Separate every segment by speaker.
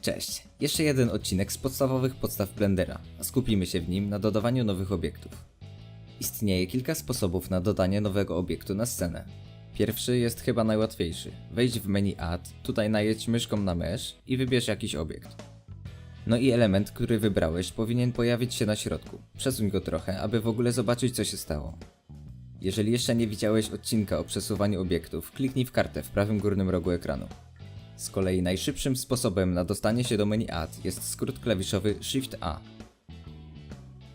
Speaker 1: Cześć, jeszcze jeden odcinek z podstawowych podstaw Blendera, a skupimy się w nim na dodawaniu nowych obiektów. Istnieje kilka sposobów na dodanie nowego obiektu na scenę. Pierwszy jest chyba najłatwiejszy. Wejdź w menu Add, tutaj najedź myszką na Mesh i wybierz jakiś obiekt. No i element, który wybrałeś powinien pojawić się na środku. Przesuń go trochę, aby w ogóle zobaczyć co się stało. Jeżeli jeszcze nie widziałeś odcinka o przesuwaniu obiektów, kliknij w kartę w prawym górnym rogu ekranu. Z kolei najszybszym sposobem na dostanie się do menu Add jest skrót klawiszowy Shift A.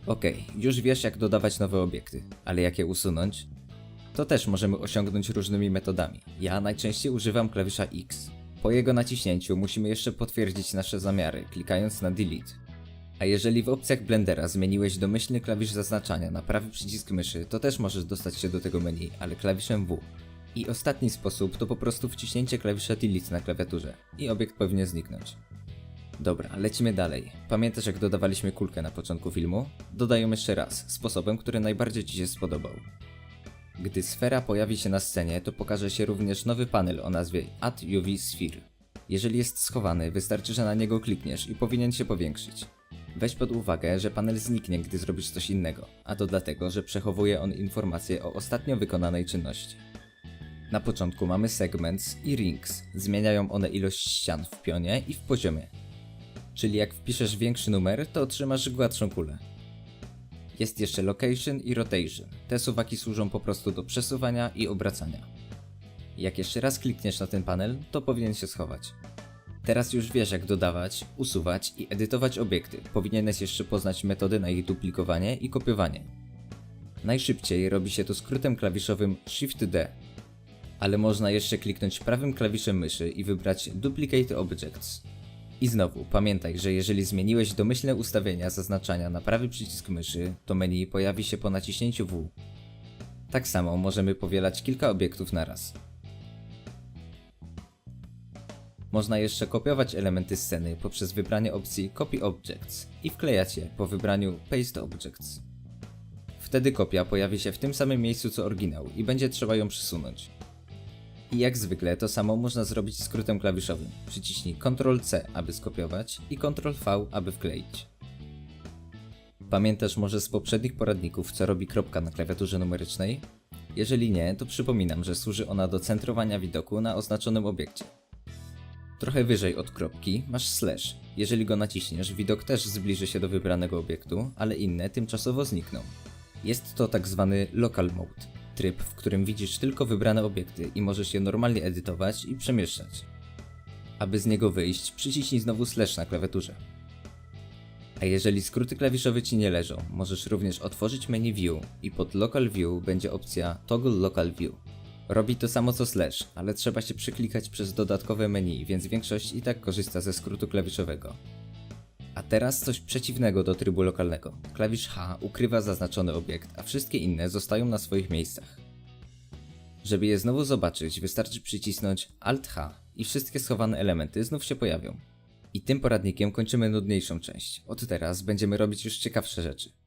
Speaker 1: Okej, już wiesz jak dodawać nowe obiekty, ale jak je usunąć? To też możemy osiągnąć różnymi metodami. Ja najczęściej używam klawisza X. Po jego naciśnięciu musimy jeszcze potwierdzić nasze zamiary, klikając na Delete. A jeżeli w opcjach Blendera zmieniłeś domyślny klawisz zaznaczania na prawy przycisk myszy, to też możesz dostać się do tego menu, ale klawiszem W. I ostatni sposób to po prostu wciśnięcie klawisza Delete na klawiaturze i obiekt powinien zniknąć. Dobra, lecimy dalej. Pamiętasz jak dodawaliśmy kulkę na początku filmu? Dodaję jeszcze raz, sposobem, który najbardziej Ci się spodobał. Gdy sfera pojawi się na scenie, to pokaże się również nowy panel o nazwie Add UV Sphere. Jeżeli jest schowany, wystarczy, że na niego klikniesz i powinien się powiększyć. Weź pod uwagę, że panel zniknie, gdy zrobisz coś innego, a to dlatego, że przechowuje on informacje o ostatnio wykonanej czynności. Na początku mamy segments i rings. Zmieniają one ilość ścian w pionie i w poziomie. Czyli jak wpiszesz większy numer, to otrzymasz gładszą kulę. Jest jeszcze location i rotation. Te suwaki służą po prostu do przesuwania i obracania. Jak jeszcze raz klikniesz na ten panel, to powinien się schować. Teraz już wiesz jak dodawać, usuwać i edytować obiekty. Powinieneś jeszcze poznać metody na ich duplikowanie i kopiowanie. Najszybciej robi się to skrótem klawiszowym Shift D, ale można jeszcze kliknąć prawym klawiszem myszy i wybrać Duplicate Objects. I znowu, pamiętaj, że jeżeli zmieniłeś domyślne ustawienia zaznaczania na prawy przycisk myszy, to menu pojawi się po naciśnięciu W. Tak samo możemy powielać kilka obiektów naraz. Można jeszcze kopiować elementy sceny poprzez wybranie opcji Copy Objects i wklejać je po wybraniu Paste Objects. Wtedy kopia pojawi się w tym samym miejscu co oryginał i będzie trzeba ją przesunąć. I jak zwykle to samo można zrobić skrótem klawiszowym. Przyciśnij Ctrl-C, aby skopiować i Ctrl-V, aby wkleić. Pamiętasz może z poprzednich poradników, co robi kropka na klawiaturze numerycznej? Jeżeli nie, to przypominam, że służy ona do centrowania widoku na oznaczonym obiekcie. Trochę wyżej od kropki masz slash. Jeżeli go naciśniesz, widok też zbliży się do wybranego obiektu, ale inne tymczasowo znikną. Jest to tak zwany local mode, tryb, w którym widzisz tylko wybrane obiekty i możesz je normalnie edytować i przemieszczać. Aby z niego wyjść, przyciśnij znowu slash na klawiaturze. A jeżeli skróty klawiszowe Ci nie leżą, możesz również otworzyć menu View i pod Local View będzie opcja Toggle Local View. Robi to samo co slash, ale trzeba się przyklikać przez dodatkowe menu, więc większość i tak korzysta ze skrótu klawiszowego. A teraz coś przeciwnego do trybu lokalnego. Klawisz H ukrywa zaznaczony obiekt, a wszystkie inne zostają na swoich miejscach. Żeby je znowu zobaczyć, wystarczy przycisnąć Alt H i wszystkie schowane elementy znów się pojawią. I tym poradnikiem kończymy nudniejszą część. Od teraz będziemy robić już ciekawsze rzeczy.